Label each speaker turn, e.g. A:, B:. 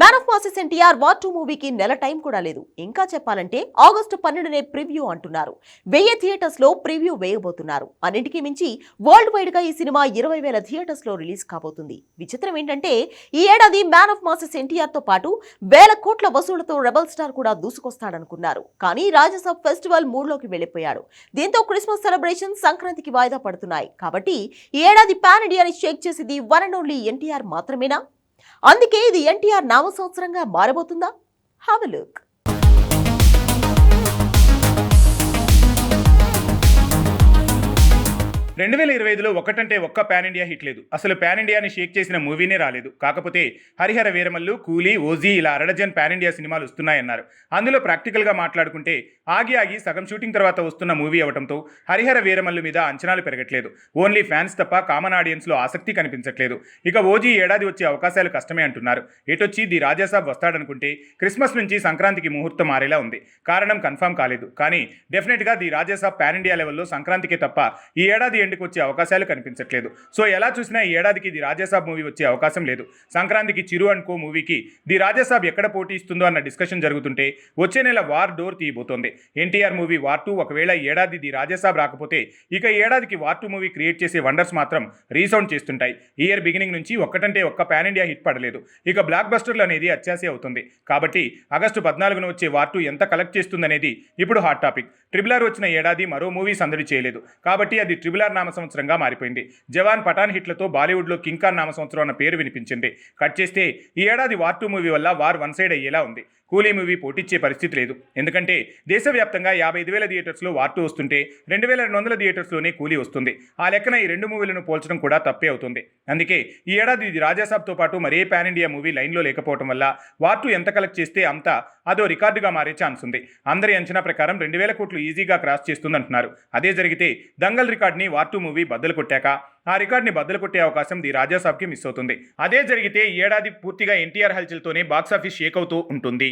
A: Man of masses NTR war two మూవీకి నెల time కూడా లేదు. ఇంకా చెప్పాలంటే ఆగస్టు పన్నెండునే ప్రివ్యూ అంటున్నారు. వెయ్యి థియేటర్స్లో ప్రివ్యూ వేయబోతున్నారు. అన్నింటికీ మించి వరల్డ్ వైడ్గా ఈ సినిమా ఇరవై వేల థియేటర్స్లో రిలీజ్ కాబోతుంది. విచిత్రం ఏంటంటే ఈ ఏడాది మ్యాన్ ఆఫ్ మాసెస్ ఎన్టీఆర్తో పాటు వేల కోట్ల వసూళ్ళతో రెబల్ స్టార్ కూడా దూసుకొస్తాడనుకున్నారు. కానీ రాజసాబ్ ఫెస్టివల్ మూడ్లోకి వెళ్ళిపోయాడు దీంతో క్రిస్మస్ సెలబ్రేషన్ సంక్రాంతికి వాయిదా పడుతున్నాయి. కాబట్టి ఈ ఏడాది పాన్ ఇండియాని షేక్ చేసేది వన్ అండ్ ఓన్లీ ఎన్టీఆర్ మాత్రమేనా? అందుకే ఇది ఎన్టీఆర్ నామ సంవత్సరంగా మారబోతుందా హావ్ లుక్
B: రెండు వేల ఇరవై ఐదులో ఒక్కటంటే ఒక్క పాన్ ఇండియా హిట్ లేదు. అసలు పాన్ ఇండియాని షేక్ చేసిన మూవీనే రాలేదు. కాకపోతే హరిహర వీరమల్లు కూలీ ఓజీ ఇలా అరడజన్ పాన్ ఇండియా సినిమాలు వస్తున్నాయన్నారు. అందులో ప్రాక్టికల్గా మాట్లాడుకుంటే ఆగి ఆగి సగం షూటింగ్ తర్వాత వస్తున్న మూవీ అవడంతో హరిహర వీరమల్లు మీద అంచనాలు పెరగట్లేదు. ఓన్లీ ఫ్యాన్స్ తప్ప కామన్ ఆడియన్స్లో ఆసక్తి కనిపించట్లేదు. ఇక ఓజీ ఏడాది వచ్చే అవకాశాలు కష్టమే అంటున్నారు. ఎటొచ్చి ది రాజాసాబ్ వస్తాడనుకుంటే క్రిస్మస్ నుంచి సంక్రాంతికి ముహూర్తం మారేలా ఉంది. కారణం కన్ఫర్మ్ కాలేదు. కానీ డెఫినెట్గా ది రాజాసాబ్ పాన్ ఇండియా లెవెల్లో సంక్రాంతికే తప్ప ఈ ఏడాది ఎండ్కి వచ్చే అవకాశాలు కనిపించట్లేదు. సో ఎలా చూసినా ఈ ఏడాదికి ది రాజాసాబ్ మూవీ వచ్చే అవకాశం లేదు. సంక్రాంతికి చిరు అండ్ కో మూవీకి ది రాజాసాబ్ ఎక్కడ పోటీ ఇస్తుందో అన్న డిస్కషన్ జరుగుతుంటే వచ్చే నెల వార్ డోర్ తీయబోతోంది. ఎన్టీఆర్ మూవీ వార్ టూ ఒకవేళ ఏడాది ది రాజాసాబ్ రాకపోతే ఇక ఏడాదికి వార్ టూ మూవీ క్రియేట్ చేసే వండర్స్ మాత్రం రీసౌండ్ చేస్తుంటాయి. ఇయర్ బిగినింగ్ నుంచి ఒక్కటంటే ఒక్క పాన్ ఇండియా హిట్ పడలేదు. ఇక బ్లాక్ బస్టర్లు అనేది అత్యాసే అవుతుంది. కాబట్టి ఆగస్టు పద్నాలుగున వచ్చే వార్ టూ ఎంత కలెక్ట్ చేస్తుందనేది ఇప్పుడు హాట్ టాపిక్. ట్రిబుల్ ఆర్ వచ్చిన ఏడాది మరో మూవీ సందడి చేయలేదు. కాబట్టి అది ట్రిబుల్ ఆర్ నామ సంవత్సరంగా మారిపోయింది. జవాన్ పఠాన్ హిట్లతో బాలీవుడ్లో కింగ్ నామ సంవత్సరం అన్న పేరు వినిపించింది. కట్ చేస్తే ఈ ఏడాది వార్ టూ మూవీ వల్ల వార్ వన్ సైడ్ అయ్యేలా ఉంది. కూలీ మూవీ పోటిచ్చే పరిస్థితి లేదు. ఎందుకంటే దేశవ్యాప్తంగా యాభై ఐదు వేల థియేటర్స్లో వార్ టూ వస్తుంటే రెండు వేల రెండు వందల థియేటర్స్లోనే కూలీ వస్తుంది. ఆ లెక్కన ఈ రెండు మూవీలను పోల్చడం కూడా తప్పే అవుతుంది. అందుకే ఈ ఏడాది ఇది రాజాసాబ్తో పాటు మరే పాన్ ఇండియా మూవీ లైన్లో లేకపోవడం వల్ల వార్ టూ ఎంత కలెక్ట్ చేస్తే అంత అదో రికార్డుగా మారే ఛాన్స్ ఉంది. అందరి అంచనా ప్రకారం రెండు వేల కోట్లు ఈజీగా క్రాస్ చేస్తుందంటున్నారు. అదే జరిగితే దంగల్ రికార్డ్ని వార్ టూ మూవీ బద్దలు కొట్టాక ఆ రికార్డ్ని బద్దలు కొట్టే అవకాశం ది రాజాసాబ్కి మిస్ అవుతుంది. అదే జరిగితే ఈ ఏడాది పూర్తిగా ఎన్టీఆర్ హల్చల్తోనే బాక్సాఫీస్ షేక్ అవుతూ ఉంటుంది.